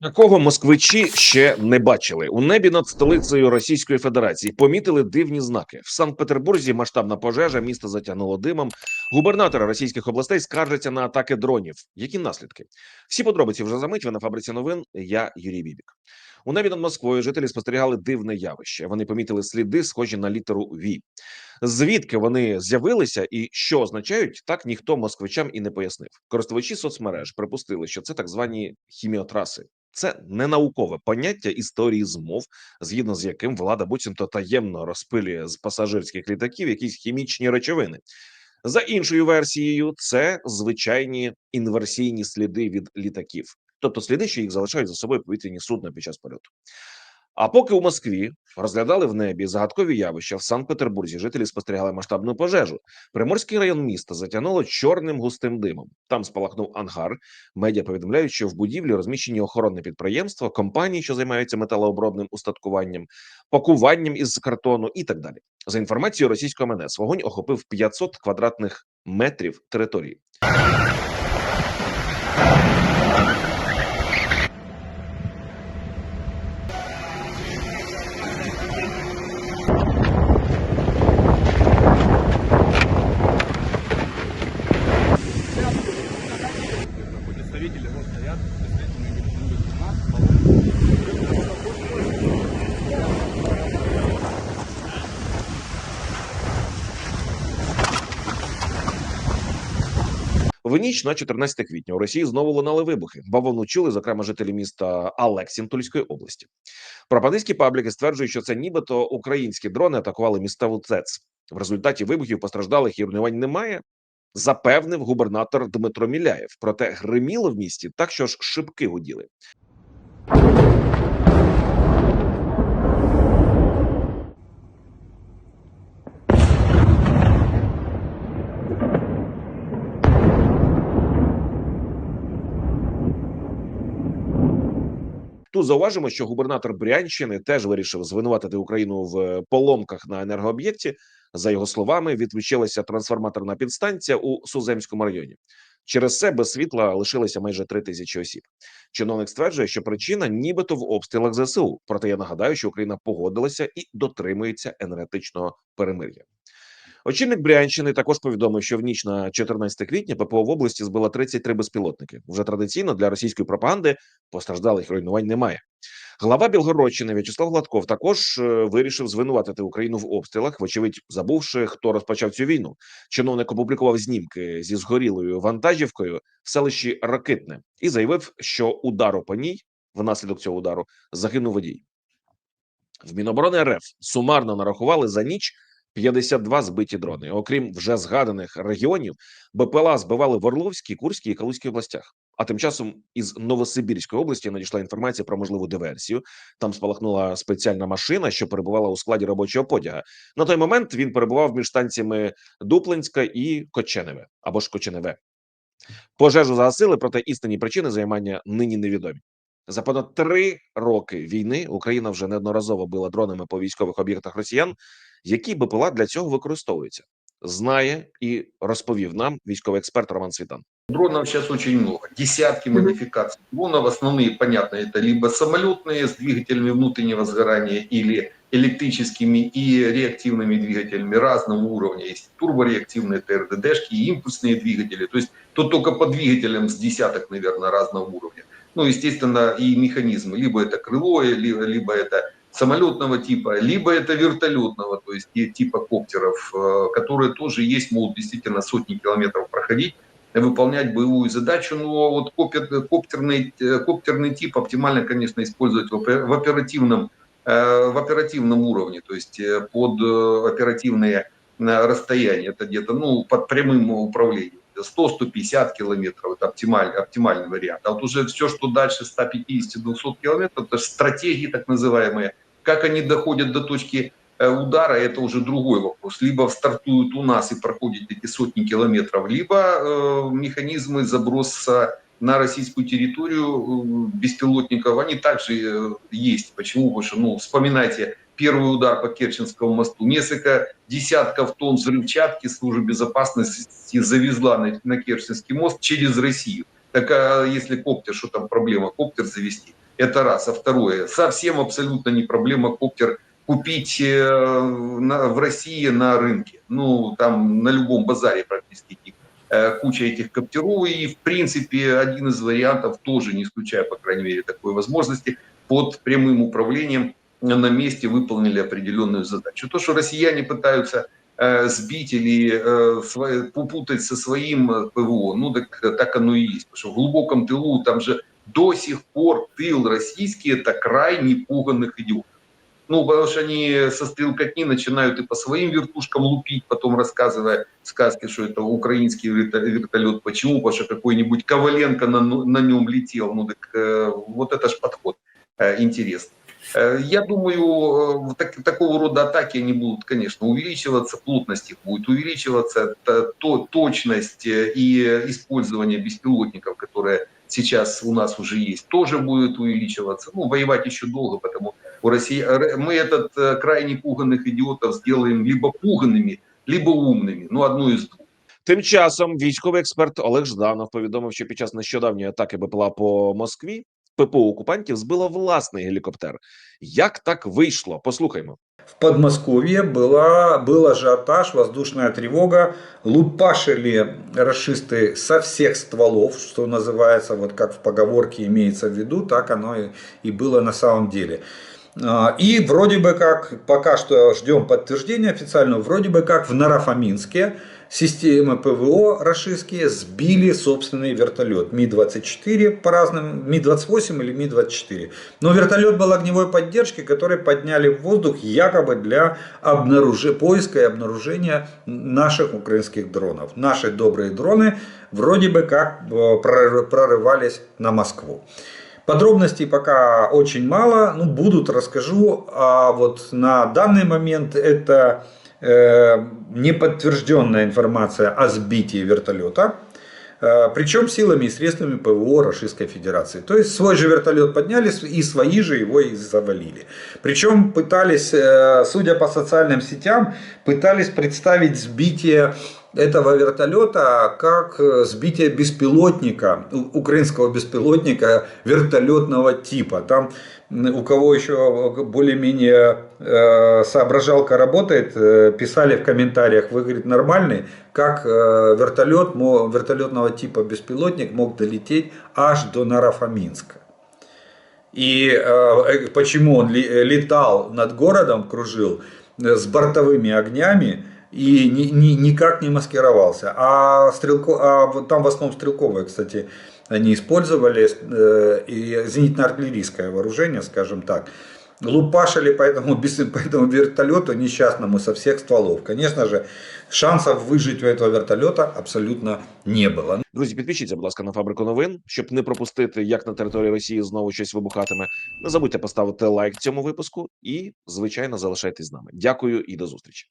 Такого москвичі ще не бачили. У небі над столицею Російської Федерації помітили дивні знаки. В Санкт-Петербурзі масштабна пожежа, місто затягнуло димом. Губернатори російських областей скаржаться на атаки дронів. Які наслідки? Всі подробиці вже за мить. Ви на фабриці новин. Я Юрій Бібік. У небі над Москвою жителі спостерігали дивне явище. Вони помітили сліди, схожі на літеру Ві. Звідки вони з'явилися і що означають, так ніхто москвичам і не пояснив. Користувачі соцмереж припустили, що це так звані хіміотраси. Це не наукове поняття історії змов, згідно з яким влада буцімто таємно розпилює з пасажирських літаків якісь хімічні речовини. За іншою версією, це звичайні інверсійні сліди від літаків, тобто сліди, що їх залишають за собою повітряні судна під час польоту. А поки у Москві розглядали в небі загадкові явища в Санкт-Петербурзі, жителі спостерігали масштабну пожежу. Приморський район міста затягнуло чорним густим димом. Там спалахнув ангар. Медіа повідомляють, що в будівлі розміщені охоронне підприємство, компанії, що займаються металообробним устаткуванням, пакуванням із картону і так далі. За інформацією російського МНС, вогонь охопив 500 квадратних метрів території. В ніч на 14 квітня у Росії знову лунали вибухи. Бавовну чули, зокрема, жителі міста Алексін Тульської області. Пропагандистські пабліки стверджують, що це нібито українські дрони атакували місцеву ЦЕЦ. В результаті вибухів постраждалих і руйнувань немає. Запевнив губернатор Дмитро Міляєв. Проте гриміло в місті так, що ж шибки гуділи. Тут зауважимо, що губернатор Брянщини теж вирішив звинуватити Україну в поломках на енергооб'єкті. За його словами, відключилася трансформаторна підстанція у Суземському районі. Через це без світла лишилося майже три тисячі осіб. Чиновник стверджує, що причина нібито в обстрілах ЗСУ. Проте я нагадаю, що Україна погодилася і дотримується енергетичного перемир'я. Очільник Брянщини також повідомив, що в ніч на 14 квітня ППО в області збила 33 безпілотники. Вже традиційно для російської пропаганди постраждалих руйнувань немає. Глава Білгородщини В'ячеслав Гладков також е, вирішив звинуватити Україну в обстрілах, вочевидь, забувши, хто розпочав цю війну. Чиновник опублікував знімки зі згорілою вантажівкою в селищі Ракитне і заявив, що удару по ній внаслідок цього удару загинув водій. В Міноборони РФ сумарно нарахували за ніч 52 збиті дрони. Окрім вже згаданих регіонів, БПЛА збивали в Орловській, Курській і Калузькій областях. А тим часом із Новосибірської області надійшла інформація про можливу диверсію. Там спалахнула спеціальна машина, що перебувала у складі робочого потяга. На той момент він перебував між станціями Дуплинська і Коченеве або ж Коченеве. Пожежу загасили, проте істинні причини займання нині невідомі. За понад три роки війни Україна вже неодноразово била дронами по військових об'єктах росіян. Які БПЛА для цього використовуються, знає і розповів нам військовий експерт Роман Світан. Дронов сейчас очень много, десятки модификаций дронов. Основные, понятно, это либо самолетные с двигателями внутреннего сгорания или электрическими и реактивными двигателями разного уровня. Есть турбореактивные ТРДДшки и импульсные двигатели. То есть тут только по двигателям с десяток, наверное, разного уровня. Ну, естественно, и механизмы. Либо это крыло, либо, либо это самолетного типа, либо это вертолетного, то есть типа коптеров, э, которые тоже есть, могут действительно сотни километров проходить, выполнять боевую задачу, но вот коптерный, э, коптерный тип оптимально, конечно, использовать в опе- в оперативном, э, в оперативном уровне, то есть под оперативные расстояния, это где-то, ну, под прямым управлением. 100-150 километров, это оптимальный, оптимальный вариант. А вот уже все, что дальше 150-200 километров, это стратегии так называемые. Как они доходят до точки э, удара, это уже другой вопрос. Либо стартуют у нас и проходят эти сотни километров, либо э, механизмы заброса на российскую территорию э, беспилотников, они также э, есть. Почему? Потому что, ну, вспоминайте первый удар по Керченскому мосту. Несколько десятков тонн взрывчатки служба безопасности завезла на, на Керченский мост через Россию. Так а если коптер, что там проблема, коптер завести? Это раз. А второе, совсем абсолютно не проблема коптер купить э, в России на рынке. Ну, там на любом базаре практически э, куча этих коптеров. И, в принципе, один из вариантов, тоже не исключая, по крайней мере, такой возможности, под прямым управлением на месте выполнили определенную задачу. То, что россияне пытаются э, сбить или э, сво- попутать со своим э, ПВО, ну так, так оно и есть. Потому что в глубоком тылу там же до сих пор тыл российский это край непуганных идиотов. Ну, потому что они со стрелкотни начинают и по своим вертушкам лупить, потом рассказывая сказки, что это украинский верто- вертолет. Почему? Потому что какой-нибудь Коваленко на, на нем летел. Ну, так э, вот это ж подход э, интересный. Э, Я думаю, э, так- такого рода атаки они будут, конечно, увеличиваться, плотность их будет увеличиваться, т- то, точность э, и использование беспилотников, которые сейчас у нас уже есть, тоже будет увеличиваться. Ну, воевать еще долго, потому у России р- мы этот э, край непуганных идиотов сделаем либо пуганными, либо умными. Ну, одну из двух. Тим часом військовий експерт Олег Жданов повідомив, що під час нещодавньої атаки БПЛА по Москві ППО окупантів збила власний гелікоптер. Як так вийшло? Послухаймо. В Подмосковье была, был ажиотаж, воздушная тревога, лупашили расисты со всех стволов, что называется, вот как в поговорке имеется в виду, так оно и, и было на самом деле. А, И вроде бы как, пока что ждем подтверждения официального, вроде бы как в Нарафаминске системы ПВО рашистские сбили собственный вертолет Ми-24 по разным, Ми-28 или Ми-24. Но вертолет был огневой поддержки, который подняли в воздух якобы для обнаружи- поиска и обнаружения наших украинских дронов. Наши добрые дроны вроде бы как э, прор- прорывались на Москву. Подробностей пока очень мало, ну будут, расскажу. А вот на данный момент это э, неподтвержденная информация о сбитии вертолета. Э, Причем силами и средствами ПВО Российской Федерации. То есть свой же вертолет подняли и свои же его и завалили. Причем пытались, э, судя по социальным сетям, пытались представить сбитие этого вертолета как э, сбитие беспилотника, украинского беспилотника вертолетного типа. Там у кого еще более-менее э, соображалка работает, э, писали в комментариях, вы, говорит, нормальный, как э, вертолет, вертолетного типа беспилотник мог долететь аж до Нарафаминска. И э, э, почему он летал над городом, кружил э, с бортовыми огнями и ни- ни- никак не маскировался. А, стрелко, а вот там в основном стрелковые, кстати, они использовали э, и зенитно-артиллерийское вооружение, скажем так. Лупашили по этому, бес- по этому вертолету несчастному со всех стволов. Конечно же, шансов выжить у этого вертолета абсолютно не было. Друзі, підпишіться, будь ласка, на фабрику новин, щоб не пропустити, як на території Росії знову щось вибухатиме. Не забудьте поставити лайк цьому випуску і, звичайно, залишайтесь з нами. Дякую і до зустрічі.